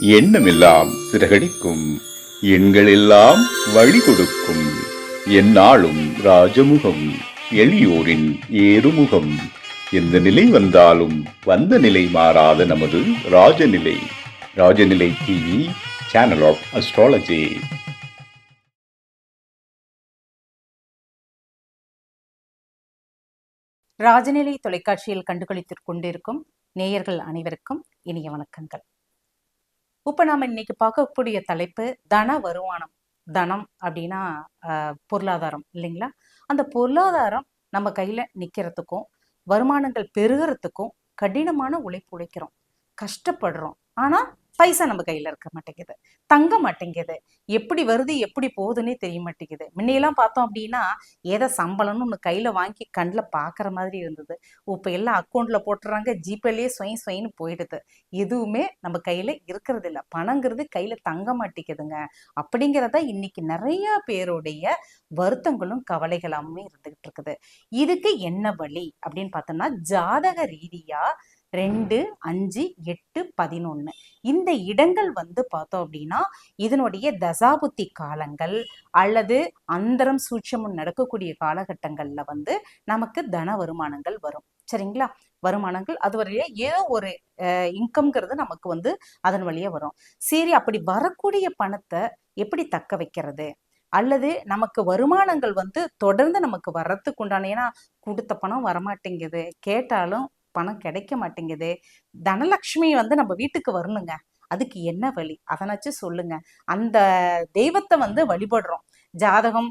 எண்ணமெல்லாம் சிறகடிக்கும். எண்களெல்லாம் வழி கொடுக்கும் எந்நாளும் ராஜமுகம் எளியோரின் ஏறுமுகம். எந்த நிலை வந்தாலும் வந்த நிலை மாறாத நமது Rajanilai. Rajanilai TV channel of astrology Rajanilai தொலைக்காட்சியில் கண்டுகளித்துக் கொண்டிருக்கும் நேயர்கள் அனைவருக்கும் இனிய வணக்கங்கள். இப்போ நாம இன்னைக்கு பார்க்கக்கூடிய தலைப்பு தன வருமானம். தனம் அப்படின்னா பொருளாதாரம் இல்லைங்களா? அந்த பொருளாதாரம் நம்ம கையில் நிற்கிறதுக்கும் வருமானங்கள் பெருகிறதுக்கும் கடினமான உழைப்பு உழைக்கிறோம். கஷ்டப்படுறோம். ஆனால் பைசா நம்ம கையில இருக்க மாட்டேங்குது. தங்க மாட்டேங்குது. எப்படி வருது எப்படி போகுதுன்னே தெரிய மாட்டேங்குது. முன்னையெல்லாம் பார்த்தோம் அப்படின்னா ஏதோ சம்பளம்னு ஒன்று கையில வாங்கி கண்ணில் பார்க்குற மாதிரி இருந்தது. இப்போ எல்லாம் அக்கௌண்ட்ல போட்டுறாங்க ஜிபேலேயே ஸ்வயம் ஸ்வயன்னு போயிடுது. எதுவுமே நம்ம கையில இருக்கிறது இல்ல. பணங்கிறது கையில தங்க மாட்டேங்குதுங்க. அப்படிங்கிறத இன்னைக்கு நிறைய பேருடைய வருத்தங்களும் கவலைகளாமே இருந்துகிட்டு இருக்குது. இதுக்கு என்ன வழி அப்படின்னு பார்த்தோம்னா ஜாதக ரீதியா ரெண்டு அஞ்சு எட்டு பதினொன்று இந்த இடங்கள் வந்து பார்த்தோம் அப்படின்னா இதனுடைய தசாபுத்தி காலங்கள் அல்லது அந்தரம் சூட்சமும் நடக்கக்கூடிய காலகட்டங்களில் வந்து நமக்கு தன வருமானங்கள் வரும். சரிங்களா? வருமானங்கள் அது வரையில ஏதோ ஒரு இன்கம்ங்கிறது நமக்கு வந்து அதன் வழியாக வரும். சரி அப்படி வரக்கூடிய பணத்தை எப்படி தக்க வைக்கிறது? அல்லது நமக்கு வருமானங்கள் வந்து தொடர்ந்து நமக்கு வர்றதுக்கு உண்டான ஏன்னா கொடுத்த பணம் வரமாட்டேங்குது. கேட்டாலும் பணம் கிடைக்க மாட்டேங்குது. தனலக்ஷ்மி வந்து நம்ம வீட்டுக்கு வரணுங்க. அதுக்கு என்ன வழி? அதனாச்சும் சொல்லுங்க. அந்த தெய்வத்தை வந்து வழிபடுறோம். ஜாதகம்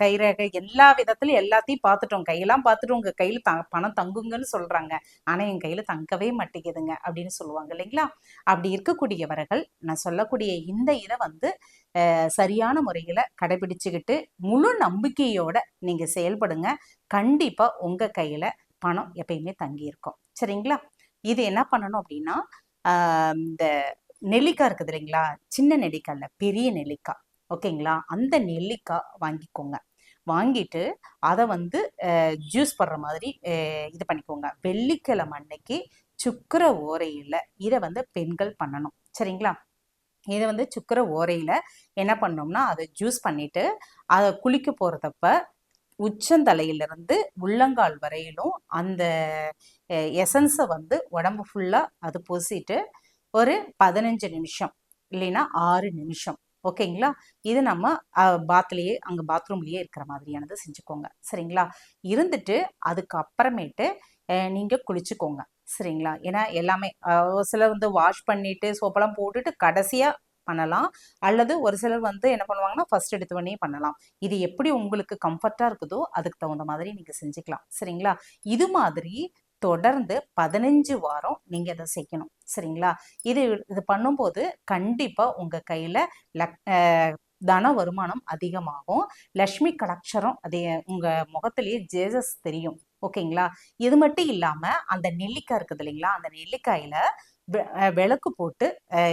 கைரேகை எல்லா விதத்துலையும் எல்லாத்தையும் பார்த்துட்டோம். கையெல்லாம் பார்த்துட்டு உங்கள் கையில் த பணம் தங்குங்கன்னு சொல்கிறாங்க ஆனால் என் கையில் தங்கவே மாட்டேங்குதுங்க அப்படின்னு சொல்லுவாங்க இல்லைங்களா? அப்படி இருக்கக்கூடியவர்கள் நான் சொல்லக்கூடிய இந்த இதை வந்து சரியான முறையில் கடைபிடிச்சுக்கிட்டு முழு நம்பிக்கையோட நீங்கள் செயல்படுங்க. கண்டிப்பாக உங்கள் கையில் பணம் எப்பயுமே தங்கியிருக்கும். சரிங்களா? இது என்ன பண்ணணும் அப்படின்னா இந்த நெல்லிக்காய் இருக்குது இல்லைங்களா? சின்ன நெல்லிக்காய் இல்லை பெரிய நெல்லிக்காய். ஓகேங்களா? அந்த நெல்லிக்காய் வாங்கிக்கோங்க. வாங்கிட்டு அதை வந்து ஜூஸ் படுற மாதிரி இது பண்ணிக்கோங்க. வெள்ளிக்கிழமை அன்னைக்கு சுக்கர ஓரையில் இதை வந்து பெண்கள் பண்ணணும். சரிங்களா? இதை வந்து சுக்கர ஓரையில் என்ன பண்ணோம்னா அதை ஜூஸ் பண்ணிட்டு அதை குளிக்க போகிறதப்ப உச்சந்தலையிலிருந்து உள்ளங்கால் வரையிலும் அந்த எசன்ஸை வந்து உடம்பு ஃபுல்லாக அது பூசிட்டு ஒரு பதினஞ்சு நிமிஷம் இல்லைன்னா ஆறு நிமிஷம். ஓகேங்களா இது நம்ம பாத்லேயே அங்கே பாத்ரூம்லேயே இருக்கிற மாதிரியானது செஞ்சுக்கோங்க. சரிங்களா? இருந்துட்டு அதுக்கப்புறமேட்டு நீங்கள் குளிச்சுக்கோங்க. சரிங்களா? ஏன்னா எல்லாமே ஒரு சிலர் வந்து வாஷ் பண்ணிட்டு சோப்பெல்லாம் போட்டுட்டு கடைசியாக பண்ணலாம். அல்லது ஒரு சிலர் வந்து என்ன பண்ணுவாங்கன்னா ஃபர்ஸ்ட் எடுத்த உடனே பண்ணலாம். இது எப்படி உங்களுக்கு கம்ஃபர்ட்டாக இருக்குதோ அதுக்கு தகுந்த மாதிரி நீங்கள் செஞ்சுக்கலாம். சரிங்களா? இது மாதிரி தொடர்ந்து பதினஞ்சு வாரம் நீங்க இதை செய்யணும். சரிங்களா? இது இது பண்ணும்போது கண்டிப்பா உங்க கையில் லக் தன வருமானம் அதிகமாகும். லக்ஷ்மி கடாட்சரம் அதே உங்க முகத்திலேயே ஜேசஸ் தெரியும். ஓகேங்களா? இது மட்டும் இல்லாம அந்த நெல்லிக்காய் இருக்குது இல்லைங்களா? அந்த நெல்லிக்காயில விளக்கு போட்டு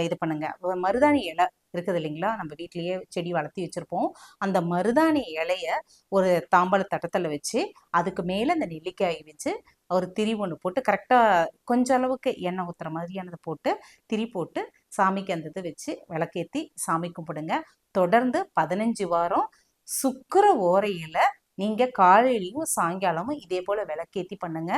இது பண்ணுங்க. மருதாணி இலை இருக்குது இல்லைங்களா? நம்ம வீட்லேயே செடி வளர்த்தி வச்சுருப்போம். அந்த மருதாணி இலைய ஒரு தாம்பாள தட்டத்தில் வச்சு அதுக்கு மேலே அந்த நெல்லிக்காயை வச்சு ஒரு திரி ஒன்று போட்டு கரெக்டாக கொஞ்ச அளவுக்கு எண்ணெய் ஊற்றுற மாதிரியானது போட்டு திரி போட்டு சாமிக்கு அந்த இது வச்சு விளக்கேற்றி சாமி கும்பிடுங்க. தொடர்ந்து பதினஞ்சு வாரம் சுக்கர ஓரையில நீங்க காலையிலையும் சாயங்காலமும் இதே போல விளக்கேத்தி பண்ணுங்க.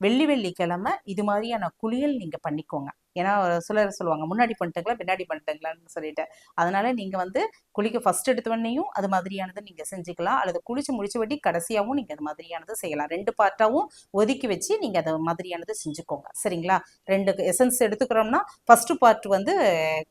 வெள்ளி வெள்ளிக்கிழமை இது மாதிரியான குளியல் நீங்க பண்ணிக்கோங்க. ஏன்னா ஒரு சிலர் சொல்லுவாங்க முன்னாடி பண்ணிட்டுங்களா பின்னாடி பண்ணிட்டுங்களான்னு சொல்லிட்டு. அதனால நீங்க வந்து குளிக்க ஃபர்ஸ்ட் எடுத்த உடனேயும் அது மாதிரியானது நீங்க செஞ்சுக்கலாம். அல்லது குளிச்சு முடிச்சு வட்டி கடைசியாவும் நீங்க அது மாதிரியானது செய்யலாம். ரெண்டு பார்ட்டாவும் ஒதுக்கி வச்சு நீங்க அது மாதிரியானது செஞ்சுக்கோங்க. சரிங்களா? ரெண்டு எசன்ஸ் எடுத்துக்கிறோம்னா ஃபர்ஸ்ட் பார்ட் வந்து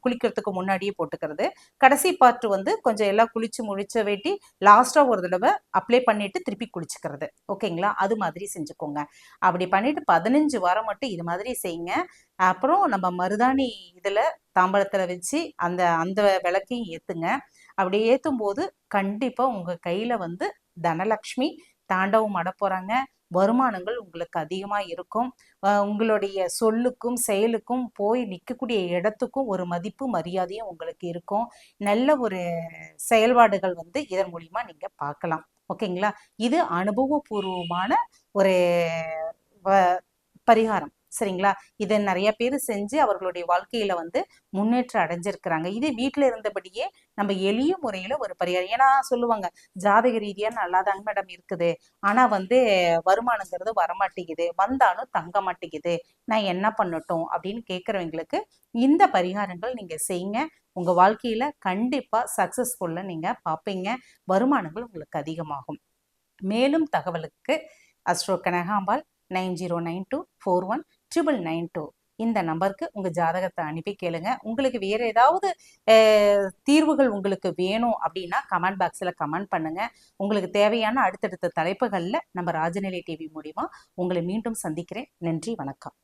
குளிக்கிறதுக்கு முன்னாடியே போட்டுக்கிறது. கடைசி பார்ட் வந்து கொஞ்சம் எல்லாம் குளிச்சு முடிச்ச வேட்டி லாஸ்ட்டாக ஒரு தடவை அப்ளை பண்ணிட்டு திருப்பி குளிச்சுக்கிறது. ஓகேங்களா? அது மாதிரி செஞ்சுக்கோங்க. அப்படி பண்ணிட்டு பதினஞ்சு வாரம் மட்டும் இது மாதிரி செய்யுங்க. அப்புறம் நம்ம மருதாணி இதுல தாம்பழத்தில் வச்சு அந்த அந்த விளக்கையும் ஏத்துங்க. அப்படி ஏத்தும் போது கண்டிப்பா உங்க கையில வந்து தனலக்ஷ்மி தாண்டவம் ஆட வருமானங்கள் உங்களுக்கு அதிகமா இருக்கும். உங்களுடைய சொல்லுக்கும் செயலுக்கும் போய் நிற்கக்கூடிய இடத்துக்கும் ஒரு மதிப்பு மரியாதையும் உங்களுக்கு இருக்கும். நல்ல ஒரு செயல்பாடுகள் வந்து இதன் மூலியமா நீங்கள் பார்க்கலாம். ஓகேங்களா? இது அனுபவபூர்வமான ஒரு வ- பரிகாரம். சரிங்களா? இதை நிறைய பேர் செஞ்சு அவர்களுடைய வாழ்க்கையில வந்து முன்னேற்றம் அடைஞ்சிருக்கிறாங்க. இதே வீட்டில் இருந்தபடியே நம்ம எளிய முறையில ஒரு பரிகாரம். ஏன்னா சொல்லுவாங்க ஜாதக ரீதியா நல்லாதாங்க மேடம் இருக்குது. ஆனா வந்து வருமானங்கிறது வரமாட்டேங்குது. வந்தாலும் தங்க மாட்டேங்குது. நான் என்ன பண்ணட்டும்? அப்படின்னு கேட்குறவங்களுக்கு இந்த பரிகாரங்கள் நீங்க செய்யுங்க உங்க வாழ்க்கையில கண்டிப்பா சக்சஸ்ஃபுல்லா நீங்க பார்ப்பீங்க வருமானங்கள் உங்களுக்கு அதிகமாகும். மேலும் தகவலுக்கு astro Kanakambal nine zero nine two four one triple nine two இந்த நம்பருக்கு உங்க ஜாதகத்தை அனுப்பி கேளுங்க. உங்களுக்கு வேற ஏதாவது தீர்வுகள் உங்களுக்கு வேணும் அப்படின்னா கமெண்ட் பாக்ஸில் கமெண்ட் பண்ணுங்க. உங்களுக்கு தேவையான அடுத்தடுத்த தலைப்புகளில் நம்ம ராஜநிலை டிவி மூலிமா உங்களை மீண்டும் சந்திக்கிறேன். நன்றி வணக்கம்.